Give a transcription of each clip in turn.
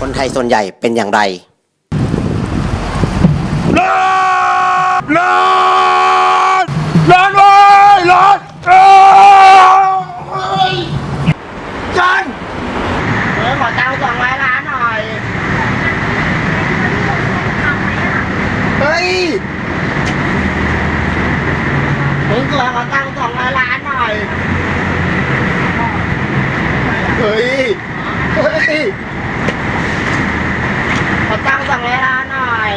คนไทยส่วนใหญ่เป็นอย่างไรร้อนร้อนร้อนเว้ยร้อนเอ้ยจันเออขอตังค์สองร้อยล้านหน่อย เฮ้ยผมขอตังค์สองร้อยล้านหน่อย เฮ้ย เฮ้ย ขอตังค์สองร้อยล้านหน่อย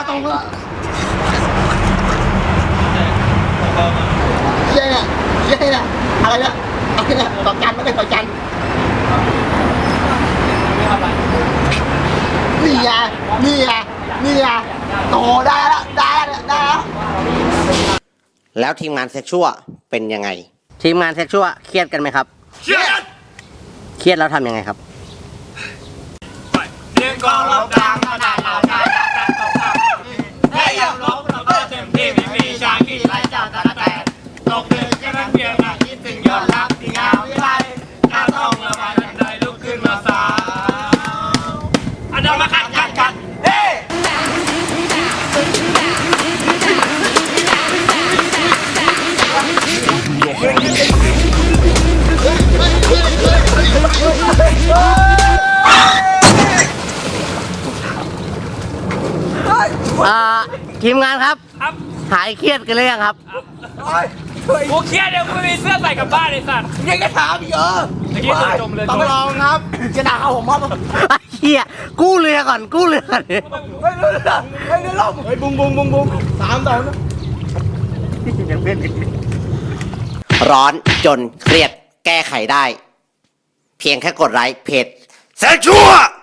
ตาตรงละเย้เนี่ยเย้เนี่ยอะไรเนี่ยอะไรเนี่ยต่อกันไม่ได้ต่อกันนี่ไงนี่ไงนี่ไงโตได้แล้วได้แล้วได้แล้วแล้วทีมงานเซ็กชวลเป็นยังไง ทีมงานเซ็กชวลเครียดกันไหมครับเชียร์เครียดแล้วทำยังไงครับเรียนกองรับดังขนาดาต้องระบายทันใดลุกขึ้นมาสาวอันเดินมาขัดขัดขัดเฮ้อ่าทีมงานครับ ครับ หายเครียดกันหรือยังครับ กูเครียดเดี๋ยวกูไม่มีเสื้อใส่กลับบ้านไอ้สัตว์ยังจะถามอีกเออเมื่อกี้เรือจมเรือจมต้องลองครับ จะด่าผมพ่อไอ้เฮียกู้เรือก่อนกู้เรือก่อนเฮ้ยเฮ้ยเฮ้ยเฮ้ยลมเฮ้ยบุ้งบุ้งบุ้งบุ้งสามต่อนะร้อนจนเครียดแก้ไขได้ เพียงแค่กดไลค์เพจเซ็กชวล